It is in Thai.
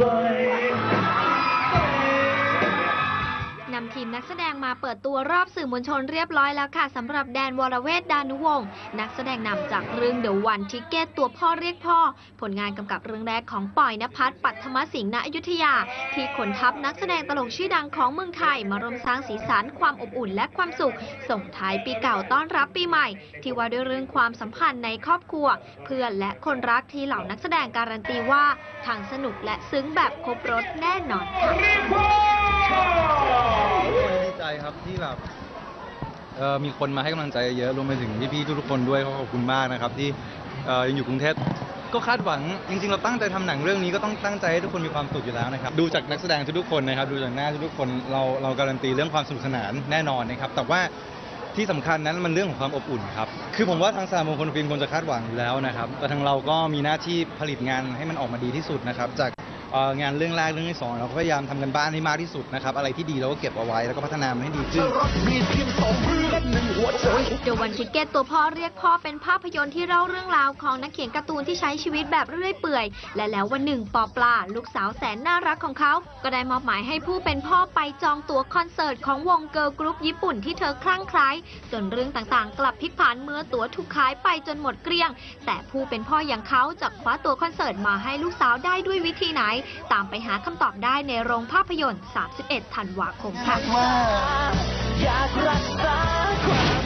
นำทีมนักแสดงมาเปิดตัวรอบสื่อมวลชนเรียบร้อยแล้วค่ะสำหรับแดนวรเวทดานุวงศ์นักแสดงนำจากเรื่อง The One Ticket ตัวพ่อเรียกพ่อ ผลงานกำกับเรื่องแรกของปอยนภัสปัทมสิงห์ณอยุธยา ที่ขนทัพนักแสดงตลกชื่อดังของเมืองไทย มารวมสร้างสีสันความอบอุ่นและความสุข ส่งท้ายปีเก่าต้อนรับปีใหม่ ที่ว่าด้วยเรื่องความสัมพันธ์ในครอบครัว เพื่อนและคนรักที่เหล่านักแสดงการันตีว่าทางสนุกและซึ้งแบบครบรถแน่นอนค่ะดีใจครับ ที่แบบเอ่อมีคนมาให้กำลังใจเยอะรวมไปถึงพี่ๆทุกๆคนด้วยขอบคุณมากนะครับ ที่เอ่อยังอยู่กรุงเทพก็คาดหวังจริงๆ เราตั้งใจทำหนังเรื่องนี้ก็ต้องตั้งใจให้ทุกคนมีความสุขอยู่แล้วนะครับดูจากนักแสดงทุกๆคนนะครับ ดูจากหน้าทุกๆคนเราเราการันตีเรื่องความสนุกสนานแน่นอนนะครับ แต่ว่าที่สำคัญนั้นมันเรื่องของความอบอุ่นครับคือผมว่าทางสามมงคลฟิล์มควรจะคาดหวังอยู่แล้วนะครับแต่ทางเราก็มีหน้าที่ผลิตงานให้มันออกมาดีที่สุดนะครับจาก งานเรื่องแรกเรื่องที่สองเราก็พยายามทำกันบ้านให้มากที่สุดนะครับอะไรที่ดีเราก็เก็บเอาไว้แล้วก็พัฒนามันให้ดีขึ้น The One Ticket ตัวพ่อเรียกพ่อเป็นภาพยนตร์ที่เล่าเรื่องราวของนักเขียนการ์ตูนที่ใช้ชีวิตแบบเรื่อยเปื่อย และแล้ววันหนึ่งปอปลา ลูกสาวแสนน่ารักของเขา ก็ได้มอบหมายให้ผู้เป็นพ่อไปจองตั๋วคอนเสิร์ตของวงเกิร์ลกรุ๊ปญี่ปุ่นที่เธอคลั่งไคล้จนเรื่องต่างๆ กลับพลิกผันเมื่อตั๋วถูกขายไปจนหมดเกลี้ยง แต่ผู้เป็นพ่ออย่างเขาจะคว้าตั๋วคอนเสิร์ตมาให้ลูกสาวได้ด้วยวิธีไหน ตามไปหาคำตอบได้ในโรงภาพยนตร์ 31 ธันวาคมค่ะอยากรักษา Cool.